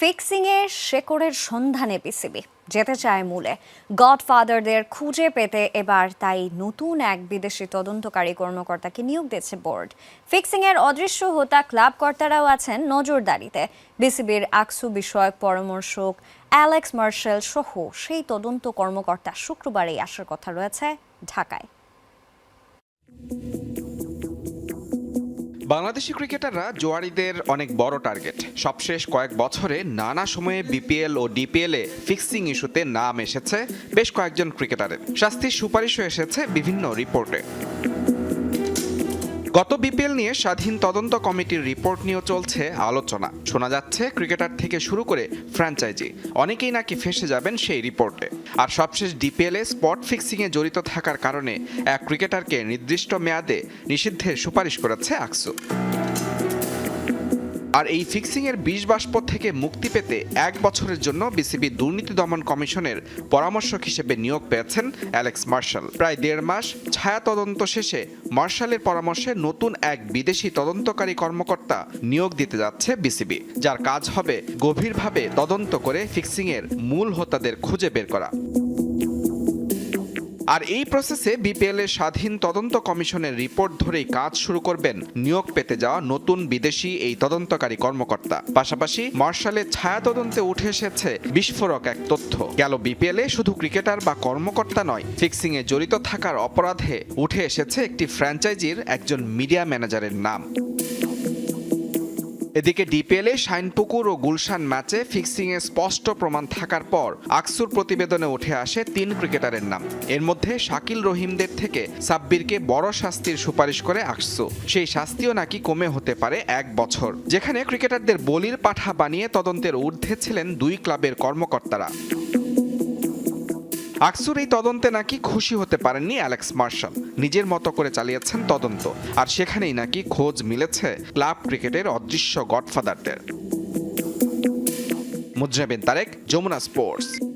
ফিক্সিংয়ে শেকড়ের সন্ধানে বিসিবি যেতে চায় মূলে। গডফাদারদের খুঁজে পেতে এবার তাই নতুন এক বিদেশি তদন্তকারী কর্মকর্তাকে নিয়োগ দিয়েছে বোর্ড। ফিক্সিংয়ের অদৃশ্য হোতা ক্লাব কর্তারাও আছেন নজরদারিতে। বিসিবির আকসু বিষয়ক পরামর্শক অ্যালেক্স মার্শাল সহ সেই তদন্ত কর্মকর্তা শুক্রবারেই আসার কথা রয়েছে ঢাকায়। বাংলাদেশি ক্রিকেটাররা জোয়ারিদের অনেক বড় টার্গেট। সবশেষ কয়েক বছরে নানা সময়ে বিপিএল ও ডিপিএল এ ফিক্সিং ইস্যুতে নাম এসেছে বেশ কয়েকজন ক্রিকেটারের। শাস্তির সুপারিশও এসেছে বিভিন্ন রিপোর্টে। গত বিপিএল নিয়ে স্বাধীন তদন্ত কমিটির রিপোর্ট নিয়েও চলছে আলোচনা। শোনা যাচ্ছে, ক্রিকেটার থেকে শুরু করে ফ্র্যাঞ্চাইজি, অনেকেই নাকি ফেসে যাবেন সেই রিপোর্টে। আর সবশেষ ডিপিএলে স্পট ফিক্সিংয়ে জড়িত থাকার কারণে এক ক্রিকেটারকে নির্দিষ্ট মেয়াদে নিষিদ্ধের সুপারিশ করেছে আকসু। আর এই ফিক্সিং এর বিষ বাষ্প থেকে মুক্তি পেতে এক বছরের জন্য বিসিবি দুর্নীতি দমন কমিশনের পরামর্শক হিসেবে নিয়োগ পেয়েছেন অ্যালেক্স মার্শাল। প্রায় দেড় মাস ছায়া তদন্ত শেষে মার্শালের পরামর্শে নতুন এক বিদেশি তদন্তকারী কর্মকর্তা নিয়োগ দিতে যাচ্ছে বিসিবি, যার কাজ হবে গভীরভাবে তদন্ত করে ফিক্সিং এর মূল হোতাদের খুঁজে বের করা। আর এই প্রসেসে বিপিএল এর স্বাধীন তদন্ত কমিশনের রিপোর্ট ধরেই কাজ শুরু করবেন নিয়োগ পেতে যাওয়া নতুন বিদেশি এই তদন্তকারী কর্মকর্তা। পাশাপাশি মার্শালের ছায়া তদন্তে উঠে এসেছে বিস্ফোরক এক তথ্য। গেল বিপিএল এ শুধু ক্রিকেটার বা কর্মকর্তা নয় ফিক্সিং এ জড়িত থাকার অপরাধে উঠে এসেছে একটি ফ্র্যাঞ্চাইজির একজন মিডিয়া ম্যানেজারের নাম। এদিকে ডিপিএলে শাইনপুকুর ও গুলশান ম্যাচে ফিক্সিংয়ে স্পষ্ট প্রমাণ থাকার পর আকসুর প্রতিবেদনে উঠে আসে তিন ক্রিকেটারের নাম। এর মধ্যে শাকিল রহিমদের থেকে সাব্বিরকে বড় শাস্তির সুপারিশ করে আকসু। সেই শাস্তিও নাকি কমে হতে পারে এক বছর। যেখানে ক্রিকেটারদের বলির পাঠা বানিয়ে তদন্তের ঊর্ধ্বে ছিলেন দুই ক্লাবের কর্মকর্তারা। আকসুর এই তদন্তে নাকি খুশি হতে পারেননি অ্যালেক্স মার্শাল। নিজের মতো করে চালিয়েছেন তদন্ত। আর সেখানেই নাকি খোঁজ মিলেছে ক্লাব ক্রিকেটের অদৃশ্য গডফাদারদের। মুজরাবিন তারেক, যমুনা স্পোর্টস।